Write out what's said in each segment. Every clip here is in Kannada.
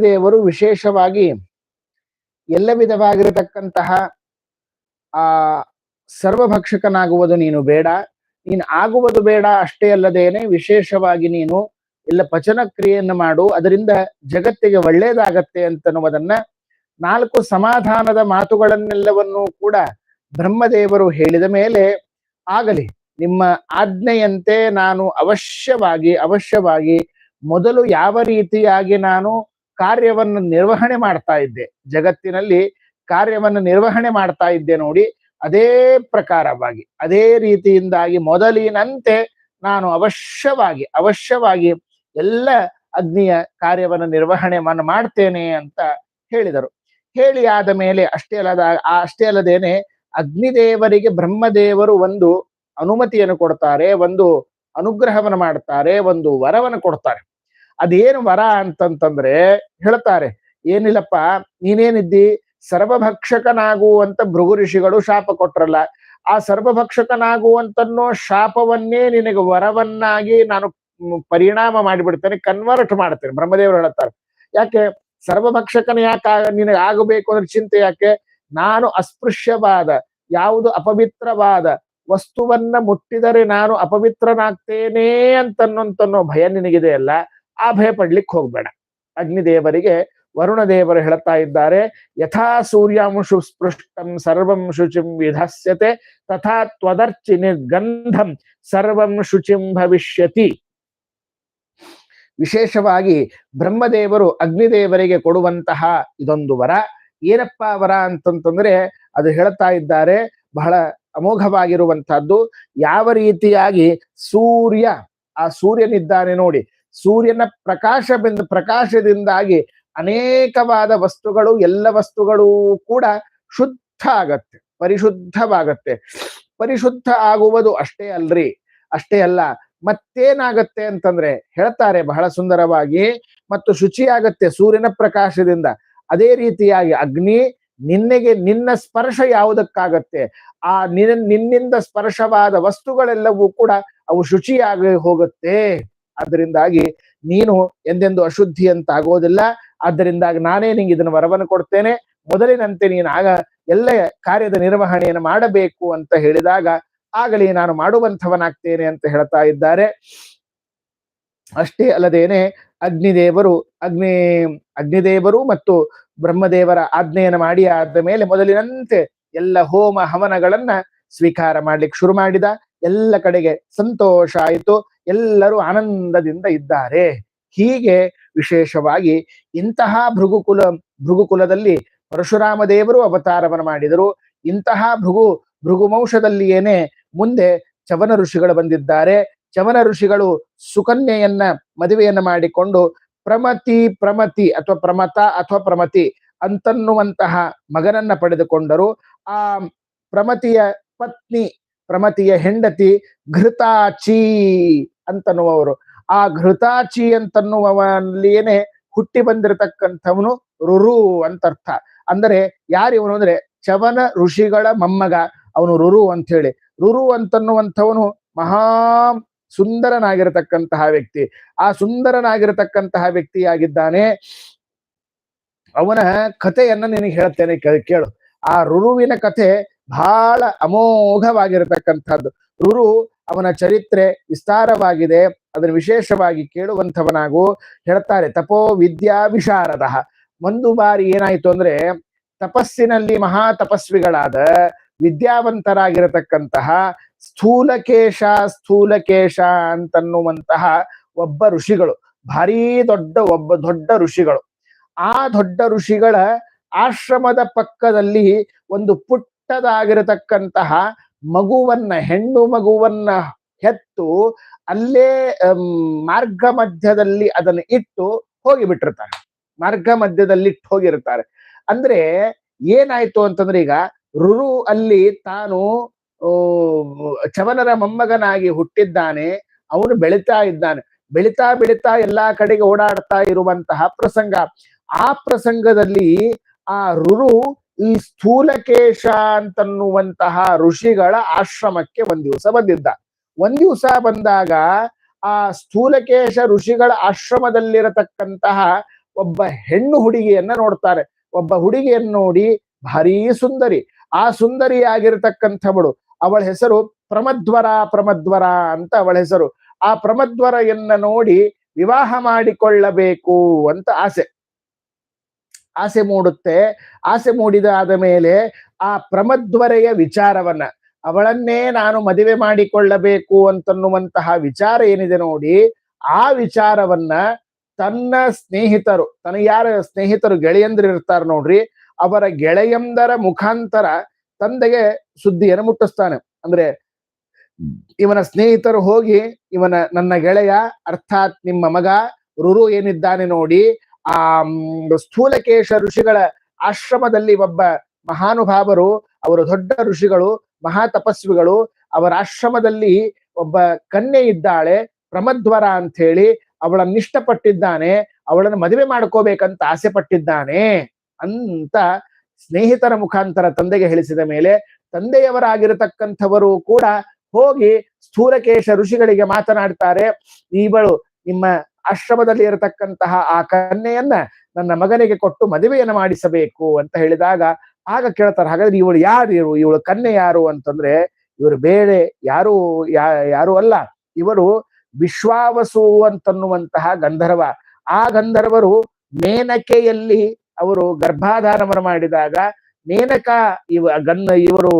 ದೇವರು ವಿಶೇಷವಾಗಿ ಎಲ್ಲ ವಿಧವಾಗಿರತಕ್ಕಂತಹ ಆ ಸರ್ವಭಕ್ಷಕನಾಗುವುದು ನೀನು ಬೇಡ. ನೀನು ಆಗುವುದು ಬೇಡ, ಅಷ್ಟೇ ಅಲ್ಲದೇನೆ ವಿಶೇಷವಾಗಿ ನೀನು ಎಲ್ಲ ಪಚನ ಕ್ರಿಯೆಯನ್ನು ಮಾಡು. ಅದರಿಂದ ಜಗತ್ತಿಗೆ ಒಳ್ಳೇದಾಗತ್ತೆ ಅಂತನ್ನುವುದನ್ನ ನಾಲ್ಕು ಸಮಾಧಾನದ ಮಾತುಗಳನ್ನೆಲ್ಲವನ್ನೂ ಕೂಡ ಬ್ರಹ್ಮದೇವರು ಹೇಳಿದ ಮೇಲೆ ಆಗಲಿ. ನಿಮ್ಮ ಆಜ್ಞೆಯಂತೆ ನಾನು ಅವಶ್ಯವಾಗಿ ಅವಶ್ಯವಾಗಿ ಮೊದಲು ಯಾವ ರೀತಿಯಾಗಿ ನಾನು ಕಾರ್ಯವನ್ನು ನಿರ್ವಹಣೆ ಮಾಡ್ತಾ ಇದ್ದೆ. ಜಗತ್ತಿನಲ್ಲಿ ಕಾರ್ಯವನ್ನು ನಿರ್ವಹಣೆ ಮಾಡ್ತಾ ಇದ್ದೆ ನೋಡಿ, ಅದೇ ಪ್ರಕಾರವಾಗಿ, ಅದೇ ರೀತಿಯಿಂದಾಗಿ ಮೊದಲಿನಂತೆ ನಾನು ಅವಶ್ಯವಾಗಿ ಅವಶ್ಯವಾಗಿ ಎಲ್ಲ ಅಗ್ನಿಯ ಕಾರ್ಯವನ್ನು ನಿರ್ವಹಣೆ ಮಾಡ್ತೇನೆ ಅಂತ ಹೇಳಿದರು. ಹೇಳಿ ಆದ ಮೇಲೆ ಅಷ್ಟೇ ಅಲ್ಲದ, ಅಷ್ಟೇ ಅಲ್ಲದೇನೆ ಅಗ್ನಿದೇವರಿಗೆ ಬ್ರಹ್ಮದೇವರು ಒಂದು ಅನುಮತಿಯನ್ನು ಕೊಡ್ತಾರೆ, ಒಂದು ಅನುಗ್ರಹವನ್ನು ಮಾಡ್ತಾರೆ, ಒಂದು ವರವನ್ನು ಕೊಡ್ತಾರೆ. ಅದೇನು ವರ ಅಂತಂತಂದ್ರೆ ಹೇಳ್ತಾರೆ, ಏನಿಲ್ಲಪ್ಪ, ನೀನೇನಿದ್ದಿ? ಸರ್ವಭಕ್ಷಕನಾಗುವಂತ ಭೃಗು ಋಷಿಗಳು ಶಾಪ ಕೊಟ್ರಲ್ಲ, ಆ ಸರ್ವಭಕ್ಷಕನಾಗುವಂತನ್ನೋ ಶಾಪವನ್ನೇ ನಿನಗೆ ವರವನ್ನಾಗಿ ನಾನು ಪರಿಣಾಮ ಮಾಡಿಬಿಡ್ತೇನೆ ಕನ್ವರ್ಟ್ ಮಾಡ್ತೇನೆ, ಬ್ರಹ್ಮದೇವರು ಹೇಳ್ತಾರೆ ಯಾಕೆ? ಸರ್ವಭಕ್ಷಕನ ಯಾಕೆ ನಿನಗೆ ಆಗಬೇಕು ಅಂದ್ರೆ ಚಿಂತೆ ಯಾಕೆ? ನಾನು ಅಸ್ಪೃಶ್ಯವಾದ, ಯಾವುದು ಅಪವಿತ್ರವಾದ ವಸ್ತುವನ್ನ ಮುಟ್ಟಿದರೆ ನಾನು ಅಪವಿತ್ರನಾಗ್ತೇನೆ ಅಂತನ್ನೋ ಭಯ ನಿನಗಿದೆ ಅಲ್ಲ ಆ ಭಯ ಪಡ್ಲಿಕ್ಕೆ ಹೋಗ್ಬೇಡ. ಅಗ್ನಿದೇವರಿಗೆ ವರುಣ ದೇವರು ಹೇಳ್ತಾ ಇದ್ದಾರೆ, ಯಥಾ ಸೂರ್ಯಾಂಶು ಸ್ಪೃಷ್ಟಂ ಸರ್ವಂ ಶುಚಿಂ ವಿಧಸ್ಯತೆ, ತಥಾ ತ್ವದರ್ಚಿ ನಿರ್ಗಂಧಂ ಸರ್ವಂ ಶುಚಿಂ ಭವಿಷ್ಯತಿ. ವಿಶೇಷವಾಗಿ ಬ್ರಹ್ಮದೇವರು ಅಗ್ನಿದೇವರಿಗೆ ಕೊಡುವಂತಹ ಇದೊಂದು ವರ. ಏನಪ್ಪ ವರ ಅಂತಂತಂದ್ರೆ ಅದು ಹೇಳ್ತಾ ಇದ್ದಾರೆ, ಬಹಳ ಅಮೋಘವಾಗಿರುವಂತಹದ್ದು ಯಾವ ರೀತಿಯಾಗಿ ಸೂರ್ಯ, ಆ ಸೂರ್ಯನಿದ್ದಾನೆ ನೋಡಿ ಸೂರ್ಯನ ಪ್ರಕಾಶ ಪ್ರಕಾಶದಿಂದಾಗಿ ಅನೇಕವಾದ ವಸ್ತುಗಳು, ಎಲ್ಲ ವಸ್ತುಗಳು ಕೂಡ ಶುದ್ಧ ಆಗತ್ತೆ, ಪರಿಶುದ್ಧವಾಗತ್ತೆ. ಪರಿಶುದ್ಧ ಆಗುವುದು ಅಷ್ಟೇ ಅಲ್ರಿ, ಅಷ್ಟೇ ಅಲ್ಲ, ಮತ್ತೇನಾಗತ್ತೆ ಅಂತಂದ್ರೆ ಹೇಳ್ತಾರೆ ಬಹಳ ಸುಂದರವಾಗಿ ಮತ್ತು ಶುಚಿ ಆಗತ್ತೆ ಸೂರ್ಯನ ಪ್ರಕಾಶದಿಂದ. ಅದೇ ರೀತಿಯಾಗಿ ಅಗ್ನಿ ನಿನ್ನೆಗೆ ನಿನ್ನ ಸ್ಪರ್ಶ ಯಾವುದಕ್ಕಾಗತ್ತೆ? ಆ ನಿನ್ನ, ನಿನ್ನಿಂದ ಸ್ಪರ್ಶವಾದ ವಸ್ತುಗಳೆಲ್ಲವೂ ಕೂಡ ಅವು ಶುಚಿಯಾಗಿ ಹೋಗುತ್ತೆ. ಅದರಿಂದಾಗಿ ನೀನು ಎಂದೆಂದು ಅಶುದ್ಧಿ ಅಂತ ಆಗೋದಿಲ್ಲ ಆದ್ದರಿಂದಾಗಿ ನಾನೇ ನಿಂಗೆ ಇದನ್ನು ವರವನ್ನು ಕೊಡ್ತೇನೆ. ಮೊದಲಿನಂತೆ ನೀನು ಆಗ ಎಲ್ಲ ಕಾರ್ಯದ ನಿರ್ವಹಣೆಯನ್ನು ಮಾಡಬೇಕು ಅಂತ ಹೇಳಿದಾಗ ಆಗಲಿ ನಾನು ಮಾಡುವಂಥವನಾಗ್ತೇನೆ ಅಂತ ಹೇಳ್ತಾ ಇದ್ದಾರೆ. ಅಷ್ಟೇ ಅಲ್ಲದೇನೆ ಅಗ್ನಿದೇವರು ಅಗ್ನಿ ಅಗ್ನಿದೇವರು ಮತ್ತು ಬ್ರಹ್ಮದೇವರ ಆಜ್ಞೆಯನ್ನು ಮಾಡಿ ಆದ ಮೇಲೆ ಮೊದಲಿನಂತೆ ಎಲ್ಲ ಹೋಮ ಹವನಗಳನ್ನ ಸ್ವೀಕಾರ ಮಾಡ್ಲಿಕ್ಕೆ ಶುರು ಮಾಡಿದ. ಎಲ್ಲ ಕಡೆಗೆ ಸಂತೋಷ ಆಯಿತು. ಎಲ್ಲರೂ ಆನಂದದಿಂದ ಇದ್ದಾರೆ. ಹೀಗೆ ವಿಶೇಷವಾಗಿ ಇಂತಹ ಭೃಗುಕುಲ, ಭೃಗುಕುಲದಲ್ಲಿ ಪರಶುರಾಮ ದೇವರು ಅವತಾರವನ್ನು ಮಾಡಿದರು. ಇಂತಹ ಭೃಗು, ಭೃಗುವಂಶದಲ್ಲಿಯೇನೆ ಮುಂದೆ ಚವನ ಋಷಿಗಳು ಬಂದಿದ್ದಾರೆ. ಚವನ ಋಷಿಗಳು ಸುಕನ್ಯೆಯನ್ನ ಮದುವೆಯನ್ನ ಮಾಡಿಕೊಂಡು ಪ್ರಮತಿ ಪ್ರಮತಿ ಅಥವಾ ಪ್ರಮತ ಅಥವಾ ಪ್ರಮತಿ ಅಂತನ್ನುವಂತಹ ಮಗನನ್ನ ಪಡೆದುಕೊಂಡರು. ಆ ಪ್ರಮತಿಯ ಪತ್ನಿ ಪ್ರಮತಿಯ ಹೆಂಡತಿ ಘೃತಾಚಿ ಅಂತನ್ನುವವರು. ಆ ಘೃತಾಚಿ ಅಂತನ್ನುವಲ್ಲಿಯೇನೆ ಹುಟ್ಟಿ ಬಂದಿರತಕ್ಕಂಥವನು ರುರು ಅಂತ ಅರ್ಥ ಅಂದರೆ ಯಾರಿವನು ಅಂದ್ರೆ ಚವನ ಋಷಿಗಳ ಮೊಮ್ಮಗ, ಅವನು ರುರು ಅಂತ ಹೇಳಿ ರುರು ಅಂತನ್ನುವಂಥವನು ಮಹಾ ಸುಂದರನಾಗಿರತಕ್ಕಂತಹ ವ್ಯಕ್ತಿ. ಆ ಸುಂದರನಾಗಿರತಕ್ಕಂತಹ ವ್ಯಕ್ತಿಯಾಗಿದ್ದಾನೆ. ಅವನ ಕಥೆಯನ್ನ ನಿನಗೆ ಹೇಳ್ತೇನೆ ಕೇಳು. ಆ ರುರುವಿನ ಕಥೆ ಬಹಳ ಅಮೋಘವಾಗಿರತಕ್ಕಂಥದ್ದು. ರುರು ಅವನ ಚರಿತ್ರೆ ವಿಸ್ತಾರವಾಗಿದೆ. ಅದನ್ನು ವಿಶೇಷವಾಗಿ ಕೇಳುವಂಥವನಾಗು ಹೇಳ್ತಾರೆ, ತಪೋ ವಿದ್ಯಾ ವಿಶಾರದ ಒಂದು ಬಾರಿ ಏನಾಯ್ತು ಅಂದ್ರೆ, ತಪಸ್ಸಿನಲ್ಲಿ ಮಹಾ ತಪಸ್ವಿಗಳಾದ ವಿದ್ಯಾವಂತರಾಗಿರತಕ್ಕಂತಹ ಸ್ಥೂಲಕೇಶ ಸ್ಥೂಲಕೇಶ ಅಂತನ್ನುವಂತಹ ಒಬ್ಬ ಋಷಿಗಳು, ಭಾರೀ ದೊಡ್ಡ ಒಬ್ಬ ದೊಡ್ಡ ಋಷಿಗಳು. ಆ ದೊಡ್ಡ ಋಷಿಗಳ ಆಶ್ರಮದ ಪಕ್ಕದಲ್ಲಿ ಒಂದು ಪುಟ್ಟದಾಗಿರತಕ್ಕಂತಹ ಮಗುವನ್ನ, ಹೆಣ್ಣು ಮಗುವನ್ನ ಹೆತ್ತು ಅಲ್ಲೇ ಮಾರ್ಗ ಮಧ್ಯದಲ್ಲಿ ಅದನ್ನು ಇಟ್ಟು ಹೋಗಿಬಿಟ್ಟಿರ್ತಾರೆ. ಮಾರ್ಗ ಮಧ್ಯದಲ್ಲಿ ಇಟ್ಟು ಹೋಗಿರ್ತಾರೆ. ಅಂದ್ರೆ ಏನಾಯ್ತು ಅಂತಂದ್ರೆ ಈಗ ರುರು ಅಲ್ಲಿ ತಾನು ಚವನರ ಮೊಮ್ಮಗನಾಗಿ ಹುಟ್ಟಿದ್ದಾನೆ, ಅವನು ಬೆಳಿತಾ ಇದ್ದಾನೆ. ಬೆಳಿತಾ ಬೆಳಿತಾ ಎಲ್ಲಾ ಕಡೆಗೆ ಓಡಾಡ್ತಾ ಇರುವಂತಹ ಪ್ರಸಂಗ. ಆ ಪ್ರಸಂಗದಲ್ಲಿ ಆ ರುರು ಈ ಸ್ಥೂಲಕೇಶ ಅಂತನ್ನುವಂತಹ ಋಷಿಗಳ ಆಶ್ರಮಕ್ಕೆ ಒಂದ್ ದಿವಸ ಬಂದಿದ್ದ. ಒಂದ್ ದಿವಸ ಬಂದಾಗ ಆ ಸ್ಥೂಲಕೇಶ ಋಷಿಗಳ ಆಶ್ರಮದಲ್ಲಿರತಕ್ಕಂತಹ ಒಬ್ಬ ಹೆಣ್ಣು ಹುಡುಗಿಯನ್ನ ನೋಡ್ತಾರೆ. ಒಬ್ಬ ಹುಡುಗಿಯನ್ನು ನೋಡಿ ಭಾರೀ ಸುಂದರಿ. ಆ ಸುಂದರಿಯಾಗಿರ್ತಕ್ಕಂಥವಳು. ಅವಳ ಹೆಸರು ಪ್ರಮದ್ವರ ಪ್ರಮದ್ವರ ಅಂತ ಅವಳ ಹೆಸರು. ಆ ಪ್ರಮದ್ವರೆಯನ್ನ ನೋಡಿ ವಿವಾಹ ಮಾಡಿಕೊಳ್ಳಬೇಕು ಅಂತ ಆಸೆ. ಆಸೆ ಮೂಡುತ್ತೆ. ಆಸೆ ಮೂಡಿದಾದ ಮೇಲೆ ಆ ಪ್ರಮದ್ವರೆಯ ವಿಚಾರವನ್ನ, ಅವಳನ್ನೇ ನಾನು ಮದುವೆ ಮಾಡಿಕೊಳ್ಳಬೇಕು ಅಂತನ್ನುವಂತಹ ವಿಚಾರ ಏನಿದೆ ನೋಡಿ, ಆ ವಿಚಾರವನ್ನ ತನ್ನ ಸ್ನೇಹಿತರು, ತನ್ನ ಯಾರ ಸ್ನೇಹಿತರು ಗೆಳೆಯಂದ್ರು ಇರ್ತಾರ ನೋಡ್ರಿ, ಅವರ ಗೆಳೆಯಂದರ ಮುಖಾಂತರ ತಂದೆಗೆ ಸುದ್ದಿಯನ್ನು ಮುಟ್ಟಿಸ್ತಾನೆ. ಅಂದ್ರೆ ಇವನ ಸ್ನೇಹಿತರು ಹೋಗಿ, ಇವನ ನನ್ನ ಗೆಳೆಯ, ಅರ್ಥಾತ್ ನಿಮ್ಮ ಮಗ ರುರು ಏನಿದ್ದಾನೆ ನೋಡಿ ಆ ಸ್ಥೂಲಕೇಶ ಋಷಿಗಳ ಆಶ್ರಮದಲ್ಲಿ ಒಬ್ಬ ಮಹಾನುಭಾವರು, ಅವರು ದೊಡ್ಡ ಋಷಿಗಳು ಮಹಾ ತಪಸ್ವಿಗಳು ಅವರ ಆಶ್ರಮದಲ್ಲಿ ಒಬ್ಬ ಕನ್ಯೆ ಇದ್ದಾಳೆ, ಪ್ರಮಧ್ವರ ಅಂತ ಹೇಳಿ ಅವಳನ್ನ ಇಷ್ಟಪಟ್ಟಿದ್ದಾನೆ, ಅವಳನ್ನು ಮದುವೆ ಮಾಡ್ಕೋಬೇಕಂತ ಆಸೆ ಪಟ್ಟಿದ್ದಾನೆ ಅಂತ ಸ್ನೇಹಿತರ ಮುಖಾಂತರ ತಂದೆಗೆ ಹೇಳಿಸಿದ ಮೇಲೆ, ತಂದೆಯವರಾಗಿರತಕ್ಕಂಥವರು ಕೂಡ ಹೋಗಿ ಸ್ಥೂಲಕೇಶ ಋಷಿಗಳಿಗೆ ಮಾತನಾಡ್ತಾರೆ ಇವಳು ನಿಮ್ಮ ಆಶ್ರಮದಲ್ಲಿ ಇರತಕ್ಕಂತಹ ಆ ಕನ್ಯೆಯನ್ನ ನನ್ನ ಮಗನಿಗೆ ಕೊಟ್ಟು ಮದುವೆಯನ್ನು ಮಾಡಿಸಬೇಕು ಅಂತ ಹೇಳಿದಾಗ ಆಗ ಕೇಳ್ತಾರೆ, ಹಾಗಾದ್ರೆ ಇವಳು ಯಾರು ಇರು ಇವಳು ಕನ್ಯೆ ಯಾರು ಅಂತಂದ್ರೆ ಇವರು ಬೇರೆ ಯಾರು, ಯಾ, ಯಾರು ಅಲ್ಲ. ಇವರು ವಿಶ್ವಾವಸು ಅಂತನ್ನುವಂತಹ ಗಂಧರ್ವ. ಆ ಗಂಧರ್ವರು ಮೇನಕೆಯಲ್ಲಿ ಅವರು ಗರ್ಭಾಧಾರವನ್ನು ಮಾಡಿದಾಗ ಮೇನಕ ಇವ ಗನ್ನ ಇವರು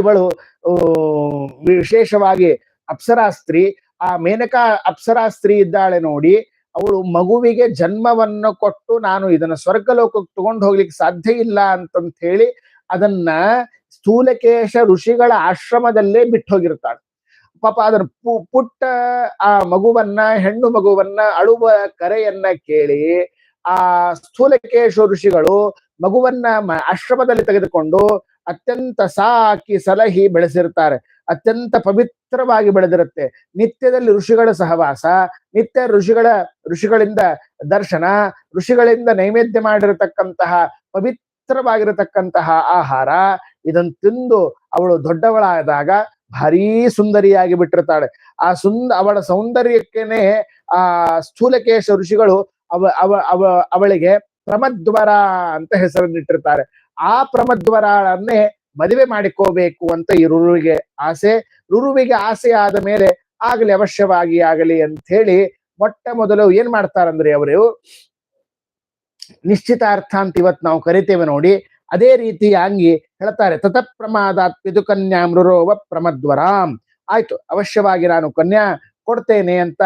ಇವಳು ವಿಶೇಷವಾಗಿ ಅಪ್ಸರಾಸ್ತ್ರಿ ಆ ಮೇನಕಾ ಅಪ್ಸರಾಸ್ತ್ರಿ ಇದ್ದಾಳೆ ನೋಡಿ, ಅವಳು ಮಗುವಿಗೆ ಜನ್ಮವನ್ನು ಕೊಟ್ಟು ನಾನು ಇದನ್ನ ಸ್ವರ್ಗಲೋಕಕ್ಕೆ ತಗೊಂಡು ಹೋಗ್ಲಿಕ್ಕೆ ಸಾಧ್ಯ ಇಲ್ಲ ಅಂತಂತ ಹೇಳಿ ಅದನ್ನ ಸ್ಥೂಲಕೇಶ ಋಷಿಗಳ ಆಶ್ರಮದಲ್ಲೇ ಬಿಟ್ಟು ಹೋಗಿರ್ತಾಳೆ ಪಾಪ ಅದರ ಪುಟ್ಟ ಆ ಮಗುವನ್ನ, ಹೆಣ್ಣು ಮಗುವನ್ನ, ಅಳುವ ಕರೆಯನ್ನ ಕೇಳಿ ಆ ಸ್ಥೂಲಕೇಶ ಋಷಿಗಳು ಮಗುವನ್ನ ಆಶ್ರಮದಲ್ಲಿ ತೆಗೆದುಕೊಂಡು ಅತ್ಯಂತ ಸಾಕಿ ಸಲಹಿ ಬೆಳೆಸಿರ್ತಾರೆ ಅತ್ಯಂತ ಪವಿತ್ರವಾಗಿ ಬೆಳೆದಿರುತ್ತೆ. ನಿತ್ಯದಲ್ಲಿ ಋಷಿಗಳ ಸಹವಾಸ, ನಿತ್ಯ ಋಷಿಗಳ, ಋಷಿಗಳಿಂದ ದರ್ಶನ, ಋಷಿಗಳಿಂದ ನೈವೇದ್ಯ ಮಾಡಿರತಕ್ಕಂತಹ, ಪವಿತ್ರವಾಗಿರತಕ್ಕಂತಹ ಆಹಾರ, ಇದನ್ನು ತಿಂದು ಅವಳು ದೊಡ್ಡವಳಾದಾಗ ಭಾರೀ ಸುಂದರಿಯಾಗಿ ಬಿಟ್ಟಿರ್ತಾಳೆ ಆ ಸುಂದ, ಅವಳ ಸೌಂದರ್ಯಕ್ಕೇನೆ ಆ ಸ್ಥೂಲಕೇಶ ಋಷಿಗಳು ಅವ ಅವ ಅವ, ಅವಳಿಗೆ ಪ್ರಮದ್ವರ ಅಂತ ಹೆಸರನ್ನಿಟ್ಟಿರ್ತಾರೆ ಆ ಪ್ರಮದ್ವರಾಳನ್ನೇ ಮದುವೆ ಮಾಡಿಕೋಬೇಕು ಅಂತ ಈ ರುರುವಿಗೆ ಆಸೆ. ರುರುವಿಗೆ ಆಸೆ ಆದ ಮೇಲೆ ಆಗಲಿ, ಅವಶ್ಯವಾಗಿ ಆಗಲಿ ಅಂತ ಹೇಳಿ ಮೊಟ್ಟ ಮೊದಲು ಏನ್ ಮಾಡ್ತಾರಂದ್ರೆ ಅವರು? ನಿಶ್ಚಿತಾರ್ಥ ಅಂತ ಇವತ್ತು ನಾವು ಕರಿತೇವೆ ನೋಡಿ. ಅದೇ ರೀತಿಯಾಗಿ ಹೇಳ್ತಾರೆ, ತತ ಪ್ರಮಾದಾತ್ ಪಿತುಕನ್ಯಾ ಮೃರೋವ ಪ್ರಮದ್ವರಾಮ್ ಆಯ್ತು, ಅವಶ್ಯವಾಗಿ ನಾನು ಕನ್ಯಾ ಕೊಡ್ತೇನೆ ಅಂತ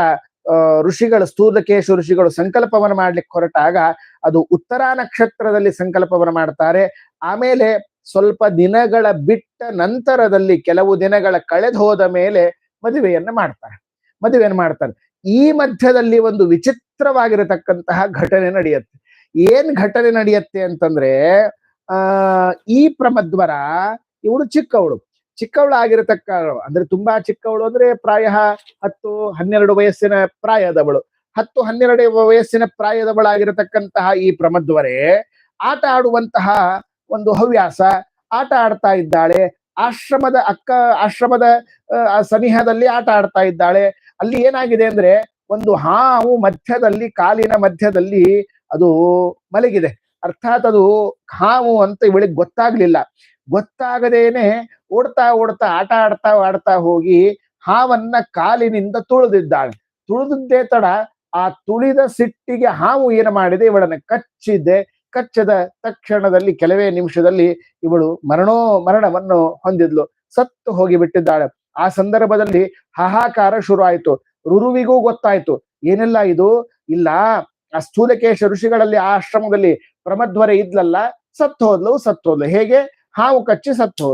ಋಷಿಗಳು, ಸ್ಥೂಲಕೇಶ ಋಷಿಗಳು ಸಂಕಲ್ಪವನ್ನು ಮಾಡ್ಲಿಕ್ಕೆ ಹೊರಟಾಗ ಅದು ಉತ್ತರ ನಕ್ಷತ್ರದಲ್ಲಿ ಸಂಕಲ್ಪವನ್ನು ಮಾಡ್ತಾರೆ. ಆಮೇಲೆ ಸ್ವಲ್ಪ ದಿನಗಳ ಬಿಟ್ಟ ನಂತರದಲ್ಲಿ ಕೆಲವು ದಿನಗಳ ಕಳೆದು ಹೋದ ಮೇಲೆ ಮದುವೆಯನ್ನು ಮಾಡ್ತಾರೆ. ಮದುವೆಯನ್ನು ಮಾಡ್ತಾರೆ. ಈ ಮಧ್ಯದಲ್ಲಿ ಒಂದು ವಿಚಿತ್ರವಾಗಿರತಕ್ಕಂತಹ ಘಟನೆ ನಡೆಯುತ್ತೆ. ಏನ್ ಘಟನೆ ನಡೆಯುತ್ತೆ ಅಂತಂದ್ರೆ, ಆ, ಈ ಪ್ರಮದ್ವರ, ಇವಳು ಚಿಕ್ಕವಳು. ಚಿಕ್ಕವಳಾಗಿರತಕ್ಕ ಅಂದ್ರೆ ತುಂಬಾ ಚಿಕ್ಕವಳು ಅಂದ್ರೆ ಪ್ರಾಯ ಹತ್ತು ಹನ್ನೆರಡು ವಯಸ್ಸಿನ ಪ್ರಾಯದವಳು. ಹತ್ತು ಹನ್ನೆರಡು ವಯಸ್ಸಿನ ಪ್ರಾಯದವಳಾಗಿರತಕ್ಕಂತಹ ಈ ಪ್ರಮದ್ವರೆ, ಆಟ ಆಡುವಂತಹ ಒಂದು ಹವ್ಯಾಸ, ಆಟ ಆಡ್ತಾ ಇದ್ದಾಳೆ. ಆಶ್ರಮದ ಅಕ್ಕ, ಆಶ್ರಮದ ಸನಿಹದಲ್ಲಿ ಆಟ ಆಡ್ತಾ ಇದ್ದಾಳೆ. ಅಲ್ಲಿ ಏನಾಗಿದೆ ಅಂದ್ರೆ ಒಂದು ಹಾವು ಮಧ್ಯದಲ್ಲಿ, ಕಾಲಿನ ಮಧ್ಯದಲ್ಲಿ ಅದು ಮಲಗಿದೆ. ಅರ್ಥಾತ್ ಅದು ಹಾವು ಅಂತ ಇವಳಿಗೆ ಗೊತ್ತಾಗ್ಲಿಲ್ಲ. ಗೊತ್ತಾಗದೇನೆ ಓಡ್ತಾ ಓಡ್ತಾ ಆಟ ಆಡ್ತಾ ಆಡ್ತಾ ಹೋಗಿ ಹಾವನ್ನ ಕಾಲಿನಿಂದ ತುಳಿದಿದ್ದಾಳೆ. ತುಳಿದಿದ್ದೇ ತಡ ಆ ತುಳಿದ ಸಿಟ್ಟಿಗೆ ಹಾವು ಏನು ಮಾಡಿದೆ ಇವಳನ್ನ ಕಚ್ಚಿದ್ದೆ ಕಚ್ಚದ ತಕ್ಷಣದಲ್ಲಿ ಕೆಲವೇ ನಿಮಿಷದಲ್ಲಿ ಇವಳು ಮರಣೋ ಮರಣವನ್ನು ಹೊಂದಿದ್ಲು. ಸತ್ತು ಹೋಗಿ ಬಿಟ್ಟಿದ್ದಾಳೆ ಆ ಸಂದರ್ಭದಲ್ಲಿ ಹಾಹಾಕಾರ ಶುರು ಆಯ್ತು ರುರುವಿಗೂ ಗೊತ್ತಾಯ್ತು. ಏನೆಲ್ಲ ಇದು? ಇಲ್ಲ. ಆ ಸ್ಥೂಲಕೇಶ ಋಷಿಗಳಲ್ಲಿ ಆಶ್ರಮದಲ್ಲಿ ಪ್ರಮದ್ವರೆ ಇದ್ಲಲ್ಲ ಸತ್ತೋದ್ಲು ಹೋದ್ಲು ಹೇಗೆ? ಹಾವು ಕಚ್ಚಿ ಸತ್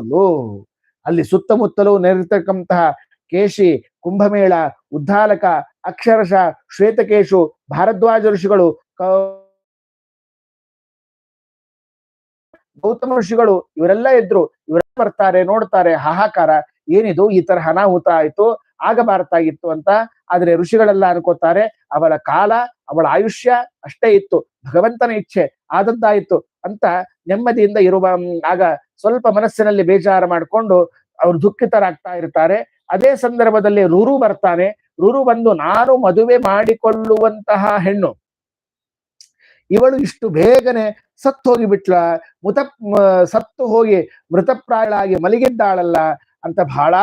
ಅಲ್ಲಿ ಸುತ್ತಮುತ್ತಲೂ ನೆರೆತಕ್ಕಂತಹ ಕೇಶಿ, ಕುಂಭಮೇಳ ಉದ್ದಾಲಕ ಅಕ್ಷರಶ, ಶ್ವೇತಕೇಶು, ಭಾರದ್ವಾಜ ಋಷಿಗಳು ಗೌತಮ ಋಷಿಗಳು ಇವರೆಲ್ಲ ಇದ್ರು. ಇವರೆಲ್ಲ ಬರ್ತಾರೆ, ನೋಡ್ತಾರೆ. ಹಾಹಾಕಾರ. ಏನಿದು? ಈ ತರ ಅನಾಹುತ ಆಯ್ತು, ಆಗಬಾರ್ದಾಗಿತ್ತು ಅಂತ. ಆದ್ರೆ ಋಷಿಗಳೆಲ್ಲ ಅನ್ಕೋತಾರೆ, ಅವಳ ಕಾಲ, ಅವಳ ಆಯುಷ್ಯ ಅಷ್ಟೇ ಇತ್ತು. ಭಗವಂತನ ಇಚ್ಛೆ ಆದದ್ದಾಯಿತು ಅಂತ ನೆಮ್ಮದಿಯಿಂದ ಇರುವ ಆಗ ಸ್ವಲ್ಪ ಮನಸ್ಸಿನಲ್ಲಿ ಬೇಜಾರು ಮಾಡಿಕೊಂಡು ಅವ್ರು ದುಃಖಿತರಾಗ್ತಾ ಇರ್ತಾರೆ. ಅದೇ ಸಂದರ್ಭದಲ್ಲಿ ರುರು ಬರ್ತಾನೆ. ರುರು ಬಂದು, ನಾನು ಮದುವೆ ಮಾಡಿಕೊಳ್ಳುವಂತಹ ಹೆಣ್ಣು. ಇವಳು ಇಷ್ಟು ಬೇಗನೆ ಸತ್ತು ಹೋಗಿಬಿಟ್ಲ ಮೃತ ಸತ್ತು ಹೋಗಿ ಮೃತಪ್ರಾಯಳಾಗಿ ಮಲಗಿದ್ದಾಳಲ್ಲ ಅಂತ ಬಹಳ